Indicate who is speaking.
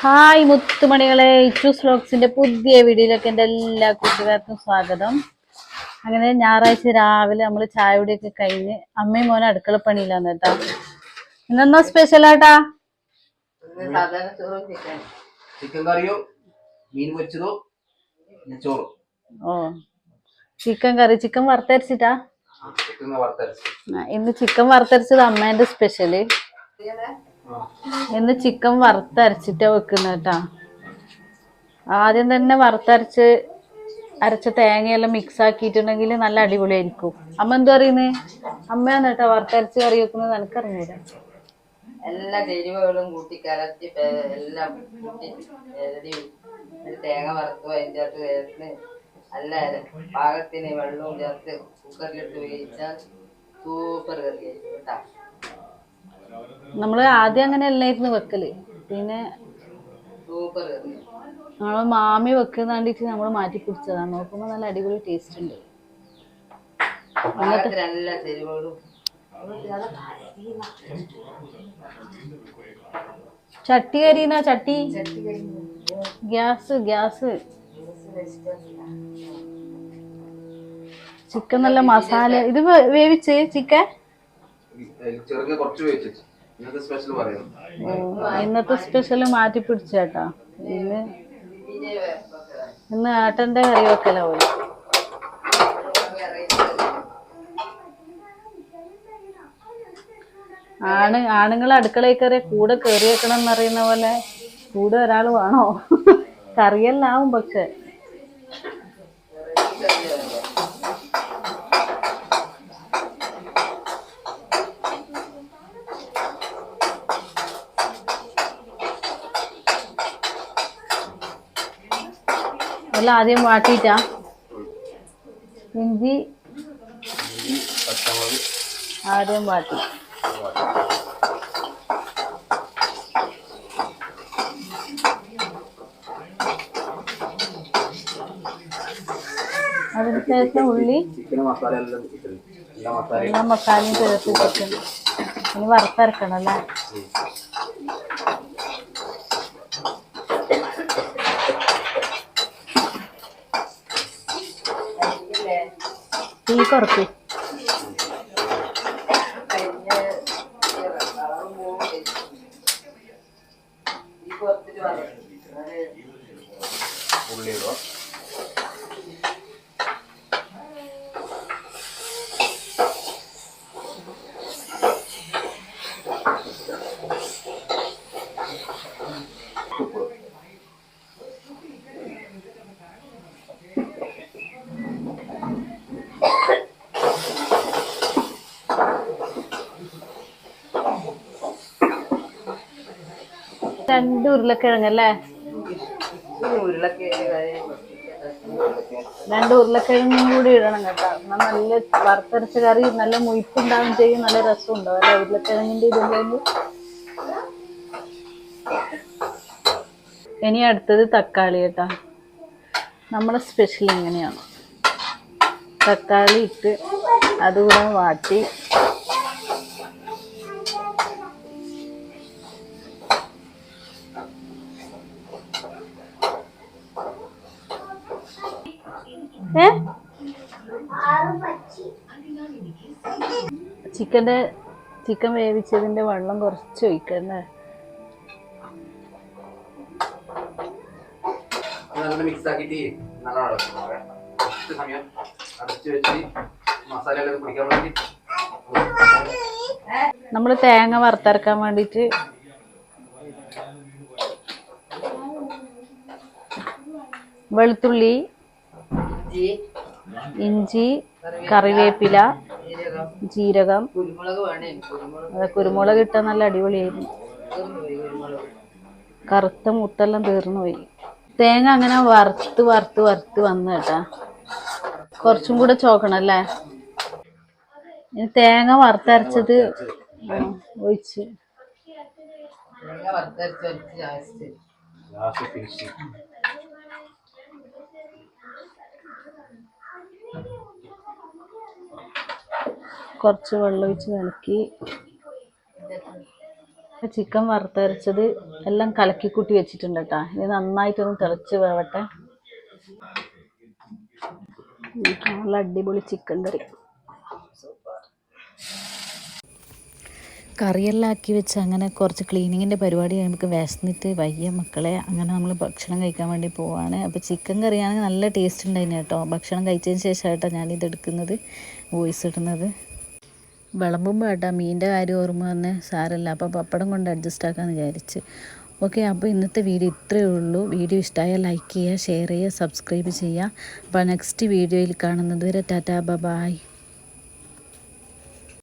Speaker 1: Hi മുത്തുമണികളെ Ichu's വ്ലോഗ്സിന്റെ പുതിയ വീഡിയോയിലേക്ക് എന്റെ എല്ലാ കൂട്ടുകാർക്കും സ്വാഗതം. അങ്ങനെ ഞായറാഴ്ച രാവിലെ നമ്മൾ ചായ കുടിയൊക്കെ കഴിഞ്ഞ് അമ്മയും അടുക്കള അടുക്കളപ്പണിയില്ലാന്ന് കേട്ടാ. ഇന്നെന്നാ സ്പെഷ്യൽ ആട്ടാ?
Speaker 2: ചിക്കൻ
Speaker 3: കറിയോ? മീൻ പൊരിച്ചതോ? പിന്നെ ചോറും.
Speaker 1: ഓ ചിക്കൻ കറി. ചിക്കൻ വറുത്തരച്ചിട്ടാ?
Speaker 3: ചിക്കൻ വറുത്തരച്ച്.
Speaker 1: ആ, ഇന്ന് ചിക്കൻ വറുത്തരച്ചത് അമ്മേന്റെ സ്പെഷ്യൽ ഇന്ന് ചിക്കൻ വറുത്തരച്ചിട്ടാ വെക്കുന്ന കേട്ടാ. ആദ്യം തന്നെ വറുത്തരച്ച് അരച്ച തേങ്ങയെല്ലാം മിക്സ് ആക്കിയിട്ടുണ്ടെങ്കിൽ നല്ല അടിപൊളിയായിരിക്കും. അമ്മ എന്താ പറയുന്നേ? അമ്മയാന്ന് കേട്ടാ വറുത്തരച്ച് കറി വെക്കുന്നത് എനിക്കറിഞ്ഞൂല
Speaker 2: എല്ലാ ചേരുവകളും കൂട്ടി കലർത്തി എല്ലാം കൂട്ടി തേങ്ങ വറുത്തു അതിന്റെ അകത്ത് ചേർത്ത് നല്ല പാകത്തിന് വെള്ളവും ചേർത്ത് കുക്കറിലിട്ട് വേവിച്ചാൽ സൂപ്പർ കറിയായിരിക്കും കേട്ടാ.
Speaker 1: നമ്മൾ ആദ്യം അങ്ങനെ അല്ലായിരുന്നു വെക്കൽ. പിന്നെ നമ്മൾ മാമി വെക്കുന്ന കണ്ടിട്ട് നമ്മൾ മാറ്റി പിടിച്ചതാണ് നോക്കുമ്പോൾ നല്ല അടിപൊളി ടേസ്റ്റ് ഉണ്ട് ചട്ടി കരിന ചട്ടി? Gas gas. ചിക്കൻ നല്ല മസാല. ഇത് വേവിച്ച് ചിക്കൻ?
Speaker 3: ചെറുങ്ങ കുറച്ച് വെച്ചിട്ട്. ഇന്നത്തെ സ്പെഷ്യൽ പറയാം
Speaker 1: ഇന്നത്തെ സ്പെഷ്യൽ മാറ്റി പിടിച്ചേട്ടാ. ഇന്ന് ഇന്ന് ആട്ടന്റെ കറി വെക്കല പോയി ആണ് ആണുങ്ങൾ അടുക്കളയിൽ കയറിയ കൂടെ കയറി വെക്കണം എന്നറിയുന്ന പോലെ കൂടെ ഒരാൾ വേണോ? കറിയെല്ലാം ആവും പക്ഷെ. എല്ലാം ആദ്യം വാട്ടിയിട്ടാ. ഇഞ്ചി ആദ്യം വാട്ടി. അതിനുശേഷം ഉള്ളി
Speaker 3: ചിക്കൻ മസാല എല്ലാം മസാലയും
Speaker 1: ചേർത്ത് ചിക്കൻ ഇനി വറുത്തരക്കണം അല്ലേ? തീ കുറച്ച് രണ്ട്
Speaker 2: ഉരുളക്കിഴങ്ങ് കറി
Speaker 1: രണ്ട് ഉരുളക്കിഴങ്ങും കൂടി ഇടണം കേട്ടോ. എന്നാൽ നല്ല വറുത്തരച്ച കറി നല്ല മുയിപ്പുണ്ടാവും ചെയ്യും നല്ല രസം ഉണ്ടാവും അല്ലെ? ഉരുളക്കിഴങ്ങിന്റെ ഇതുണ്ടെങ്കിൽ ഇനി അടുത്തത് തക്കാളി കേട്ടോ. നമ്മളെ സ്പെഷ്യൽ ഇങ്ങനെയാണ്. തക്കാളി ഇട്ട് അതുകൂടെ വാട്ടി. ചിക്കന്റെ ചിക്കൻ വേവിച്ചതിന്റെ വെള്ളം കുറച്ച് ഒഴിക്കണേ.
Speaker 3: അത് നല്ല മിക്സ് ആക്കിയിട്ട് നല്ല അടച്ചു കുറച്ച് സമയം അടച്ചു വെച്ച് മസാല പിടിക്കാൻ വേണ്ടി
Speaker 1: നമ്മൾ തേങ്ങ വറുത്തരക്കാൻ വേണ്ടിട്ട് വെളുത്തുള്ളി
Speaker 2: ഇഞ്ചി
Speaker 1: കറിവേപ്പില
Speaker 2: ജീരകം. കുരുമുളക് ഇട്ടാൽ കുരുമുളക്.
Speaker 1: അത് ഇട്ട നല്ല അടിപൊളിയായിരുന്നു. കറുത്ത മുത്തെല്ലാം തീർന്നു പോയി. തേങ്ങ അങ്ങനെ വറുത്ത് വറുത്ത് വറുത്ത് വന്നു കേട്ടാ. കുറച്ചും കൂടെ ചോക്കണം അല്ലേ? ഇനി തേങ്ങ വറുത്തരച്ചത് ഒഴിച്ച്.
Speaker 2: തേങ്ങ വറുത്തരച്ച് ലാസ്റ്റ്
Speaker 1: കുറച്ച് വെള്ളം ഒഴിച്ച് കലക്കി ചിക്കൻ വറുത്തരച്ചത് എല്ലാം കലക്കി കൂട്ടി വെച്ചിട്ടുണ്ട് കേട്ടോ ഇനി നന്നായിട്ടൊന്ന് തിളച്ച് വേവട്ടെ. നല്ല അടിപൊളി ചിക്കൻ കറി. കറിയെല്ലാം ആക്കി വെച്ച് അങ്ങനെ കുറച്ച് ക്ലീനിങ്ങിന്റെ പരിപാടി നമുക്ക് വിശന്നിട്ട് വയ്യ മക്കളെ. അങ്ങനെ നമ്മൾ ഭക്ഷണം കഴിക്കാൻ വേണ്ടി പോവാണ്. അപ്പോൾ ചിക്കൻ കറിയാണെങ്കിൽ നല്ല ടേസ്റ്റ് ഉണ്ടായിരുന്നു കേട്ടോ. ഭക്ഷണം കഴിച്ചതിന് ശേഷമായിട്ടാണ് ഞാനിത് എടുക്കുന്നത് വോയിസ് ഇടുന്നത്. വിളമ്പുമ്പോൾ കേട്ടോ മീന്റെ കാര്യം ഓർമ്മ വന്ന് സാരല്ല. അപ്പോൾ പപ്പടം കൊണ്ട് അഡ്ജസ്റ്റ് ആക്കാമെന്ന് വിചാരിച്ച്. ഓക്കെ അപ്പോൾ ഇന്നത്തെ വീഡിയോ ഇത്രയേ ഉള്ളൂ. വീഡിയോ ഇഷ്ടമായാൽ ലൈക്ക് ചെയ്യുക ഷെയർ ചെയ്യുക സബ്സ്ക്രൈബ് ചെയ്യുക. അപ്പോൾ നെക്സ്റ്റ് വീഡിയോയിൽ കാണുന്നത് വരെ ടാറ്റാ ബ ബായ്